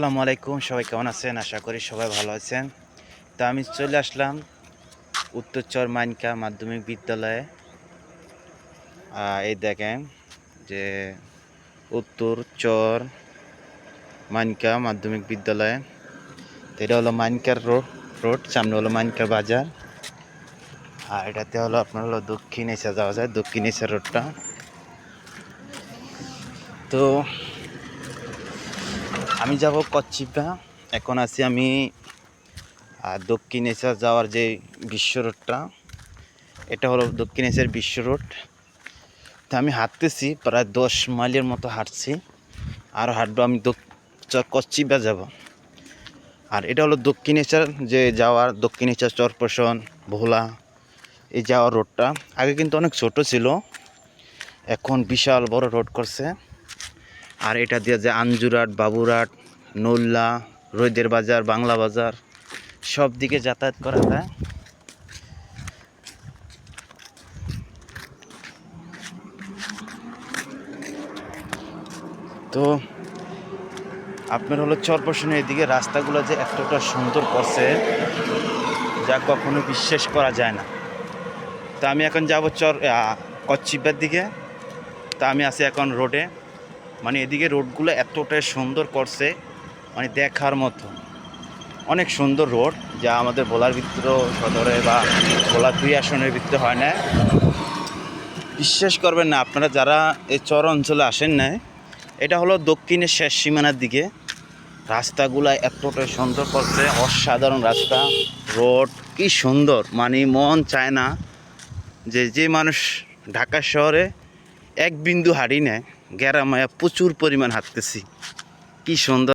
আসসালামু আলাইকুম, সবাই কেমন আছেন? আশা করি সবাই ভালো আছেন। তো আমি চলে আসলাম উত্তরচর মাইনকা মাধ্যমিক বিদ্যালয়ে। এই দেখেন যে উত্তর চর মাইনকা মাধ্যমিক বিদ্যালয়ে। তো এটা হলো মাইনকার রোড রোড, সামনে হলো মাইনকার বাজার। আর এটাতে হলো আপনার হলো দক্ষিণ এসে যাওয়া যায়, দক্ষিণ এসে রোডটা। তো আমি যাব কচ্ছিপা। এখন আছি আমি আহ, দক্ষিণ এশিয়া যাওয়ার যে বিশ্ব রোডটা এটা হলো দক্ষিণ এশিয়ার বিশ্ব রোড। তো আমি হাঁটতেছি প্রায় দশ মাইলের মতো হাঁটছি। আর হাঁটবো আমি কচ্ছিপা যাব। আর এটা হলো দক্ষিণ এশিয়ার যে যাওয়ার দক্ষিণ এশিয়ার চরপোষণ ভোলা এই যাওয়ার রোডটা। আগে কিন্তু অনেক ছোট ছিল। এখন বিশাল বড় রোড করছে। আর এটা দিয়ে যে আঞ্জুরাট, বাবুরাট, নল্লা, রৈদের বাজার, বাংলা বাজার, সব দিকে যাতায়াত করা যায়। তো আপনার হলো চরপশনের এদিকে রাস্তাগুলো যে এতটা সুন্দর করছে, যা কখনো বিশ্বাস করা যায় না। তো আমি এখন যাব চর কচ্ছিপার দিকে। তা আমি আছি এখন রোডে। মানে এদিকে রোডগুলো এতটাই সুন্দর করছে মানে দেখার মতো। অনেক সুন্দর রোড, যা আমাদের ভোলার ভিতরে সদরে বা ভোলা দুই আসনের ভিতরে হয় না। বিশ্বাস করবেন না, আপনারা যারা এই চর অঞ্চলে আসেন না এটা হলো দক্ষিণের শেষ সীমানার দিকে। রাস্তাগুলা এতটাই সুন্দর করছে, অসাধারণ রাস্তা, রোড, কি সুন্দর। মানে মন চায় না যে যে মানুষ ঢাকা শহরে এক বিন্দু হাঁড়ি নেয়। গ্যারামায়া প্রচুর পরিমাণ হাঁটতেছি। কি সুন্দর